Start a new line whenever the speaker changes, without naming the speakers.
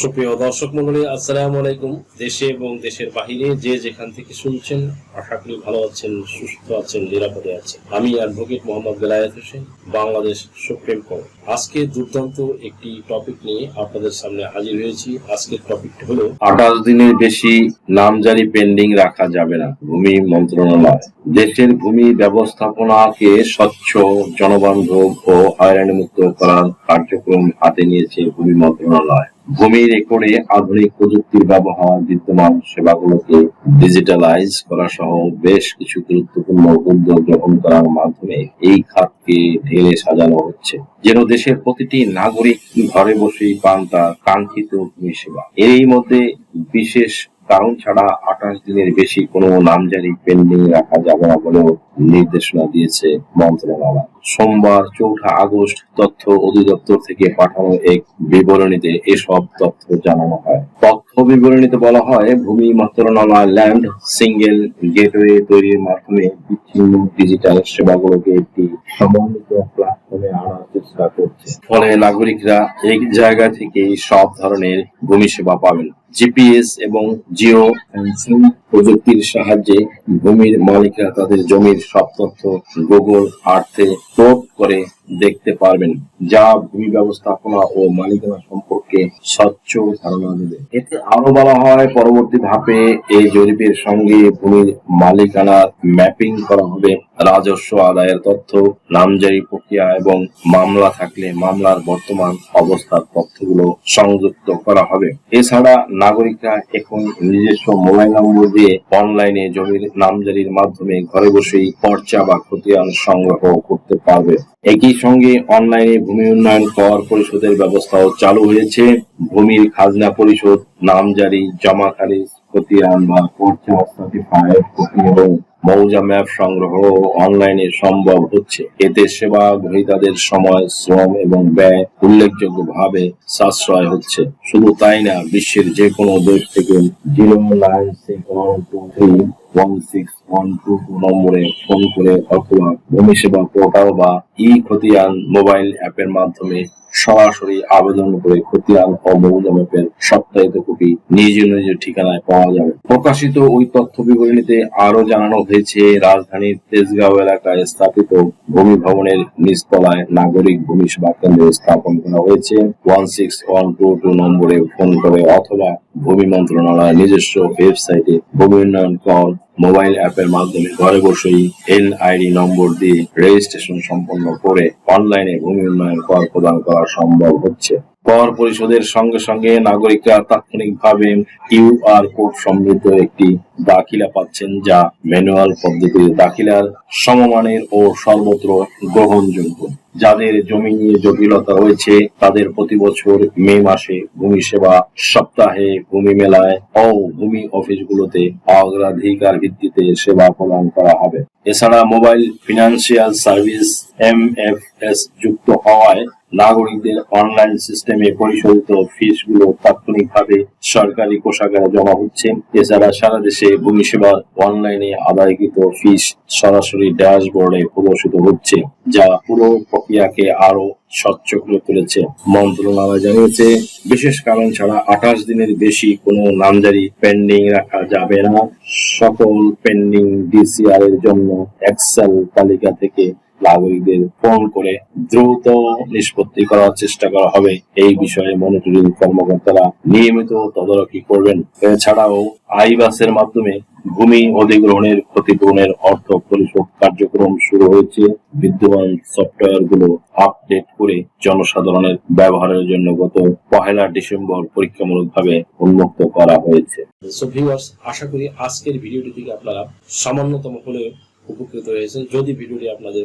সুপ্রিয় দর্শক মন্ডলী, আসসালামু আলাইকুম। দেশে এবং দেশের বাহিরে যে যেখান থেকে শুনছেন, আশা করি ভালো আছেন, সুস্থ আছেন, নিরাপদে আছেন। আমি advocate Mohammad Belayet Hossain, Bangladesh supreme court. আজকে দুর্দান্ত একটি টপিক নিয়ে আপনাদের সামনে হাজির হয়েছি। আজকের টপিকটি হলো,
আঠাশ দিনের বেশি নামজারি পেন্ডিং রাখা যাবে না ভূমি মন্ত্রণালয়। দেশের ভূমি ব্যবস্থাপনাকে স্বচ্ছ জনবান্ধব ও হয়রানি মুক্ত করার কার্যক্রম হাতে নিয়েছে ভূমি মন্ত্রণালয়। ভূমি রেকর্ডে আধুনিক প্রযুক্তির ব্যবহার, বিদ্যমান সেবাগুলোকে ডিজিটালাইজ করা সহ বেশ কিছু গুরুত্বপূর্ণ উদ্যোগ গ্রহণ করার মাধ্যমে এই খাতকে ঢেলে সাজানো হচ্ছে। যেন দেশের প্রতিটি নাগরিক ঘরে বসেই পান তার কাঙ্ক্ষিত ভূমি সেবা। এরই মধ্যে বিশেষ কারণ ছাড়া আঠাশ দিনের বেশি কোনো নামজারি পেন্ডিং রাখা যাবে না বলেও নির্দেশনা দিয়েছে মন্ত্রণালয়। সোমবার চৌঠা আগস্ট তথ্য অধিদপ্তর থেকে পাঠানো এক বিবরণীতে এসব তথ্য জানানো হয়। তথ্য বিবরণীতে বলা হয়, ভূমি মন্ত্রণালয় ল্যান্ড সিঙ্গেল গেটওয়ে তৈরির মাধ্যমে বিচ্ছিন্ন ডিজিটাল সেবাগুলোকে একটি সমন্বিত প্ল্যাটফর্মে আনার চেষ্টা করছে। ফলে নাগরিকরা এক জায়গা থেকেই সব ধরনের ভূমি সেবা পাবেন। জিপিএস এবং জিও প্রযুক্তির সাহায্যে ভূমির মালিকরা তাদের জমির সব তথ্য গুগল আর্থে প্লট করে দেখতে পারবেন, যা ভূমি ব্যবস্থাপনা ও মালিকানা সম্পর্কে স্বচ্ছ ধারণা দেবে। এতে আরও বলা হয়, পরবর্তী ধাপে এই জরিপের সঙ্গে ভূমির মালিকানার ম্যাপিং করা হবে। রাজস্ব আদায়ের তথ্য, নামজারি প্রক্রিয়া এবং মামলা থাকলে মামলার বর্তমান অবস্থার তথ্যগুলো সংযুক্ত করা হবে। এছাড়া নাগরিকরা এখন নিজস্ব মোবাইল নম্বর দিয়ে অনলাইনে জমির নামজারির মাধ্যমে ঘরে বসেই পর্চা বা খতিয়ান সংগ্রহ করতে পারবে। একই সঙ্গে অনলাইনে ভূমি উন্নয়ন কর পরিশোধের ব্যবস্থাও চালু হয়েছে। ভূমির খাজনা পরিশোধ, নামজারি, জমা খারিজ, খতিয়ান বা পর্চা সার্টিফাইড এবং মৌজা ম্যাপ সংগ্রহ অনলাইনে সম্ভব হচ্ছে। এতে সেবা গ্রহীতাদের সময়, শ্রম এবং ব্যয় উল্লেখযোগ্যভাবে সাশ্রয় হচ্ছে। শুধু তাই না, বিশ্বের যে কোনো দেশ থেকে zero nine two one six one two নম্বরে ফোন করে অথবা ভূমি সেবা পোর্টাল বা ই খতিয়ান মোবাইল অ্যাপের মাধ্যমে সরাসরি আবেদন করে খতিয়ান ও মৌজামেপের সপ্তাহিত কপি নিজ নিজ ঠিকানায় পাওয়া যাবে। প্রকাশিত ওই তথ্য বিবরণীতে আরও জানানো হয়েছে, রাজধানীর তেজগাঁও এলাকায় স্থাপিত ভূমি ভবনের নিচতলায় নাগরিক ভূমি সেবা কেন্দ্র স্থাপন করা হয়েছে। One six one two two নম্বরে ফোন করে অথবা ভূমি মন্ত্রণালয়ের নিজস্ব ওয়েবসাইটে ভূমি উন্নয়ন কর, মোবাইল অ্যাপের মাধ্যমে ঘরে বসেই এনআইডি নম্বর দিয়ে রেজিস্ট্রেশন সম্পন্ন করে অনলাইনে ভূমি উন্নয়ন কর প্রদান করা সম্ভব হচ্ছে। কর পরিশোধের সঙ্গে সঙ্গে নাগরিকরা তাৎক্ষণিকভাবে কিউআর কোড সমৃদ্ধ একটি দাখিলা পাচ্ছেন যা ম্যানুয়াল পদ্ধতির দাখিলার সমমানের ও সর্বত্র গ্রহণযোগ্য। যাদের জমি নিয়ে জটিলতা রয়েছে, তাদের প্রতি বছর মে মাসে ভূমি সেবা সপ্তাহে ভূমি মেলায় ও ভূমি অফিসগুলোতে অগ্রাধিকার ভিত্তিতে সেবা প্রদান করা হবে। এছাড়া mobile financial service M F S যুক্ত হওয়ায় নাগরিকদের অনলাইন সিস্টেমে পরিশোধিত ফিসগুলো তাৎক্ষণিকভাবে সরকারি কোষাগারে জমা হচ্ছে। এছাড়া সারা দেশে ভূমি অনলাইনে আদায়কৃত ফিস সরাসরি ড্যাশবোর্ডে প্রদর্শিত হচ্ছে, যা পুরো প্রক্রিয়াকে আরও স্বচ্ছ করে তুলেছে। মন্ত্রণালয় জানিয়েছে, বিশেষ কারণ ছাড়া আঠাশ দিনের বেশি কোনো নামজারি পেন্ডিং রাখা যাবে না। সকল পেন্ডিং ডিসিআর এর জন্য এক্সেল তালিকা থেকে নাগরিকদের ফোন করে দ্রুত নিষ্পত্তি করার চেষ্টা করা হবে। এই বিষয়ে মনিটরিং কর্মকর্তারা নিয়মিত তদারকি করবেন। এছাড়াও আইবাসের মাধ্যমে ভূমি অধিগ্রহণের ক্ষতিপূরণের অর্থ পরিশোধ কার্যক্রম শুরু হয়েছে। বিদ্যমান সফটওয়্যারগুলো আপডেট করে জনসাধারণের ব্যবহারের জন্য গত পহেলা ডিসেম্বর পরীক্ষামূলকভাবে উন্মুক্ত করা হয়েছে।
আশা করি আজকের ভিডিওটি থেকে আপনারা সামান্যতম হলেও উপকৃত হয়েছেন। যদি ভিডিওটি আপনাদের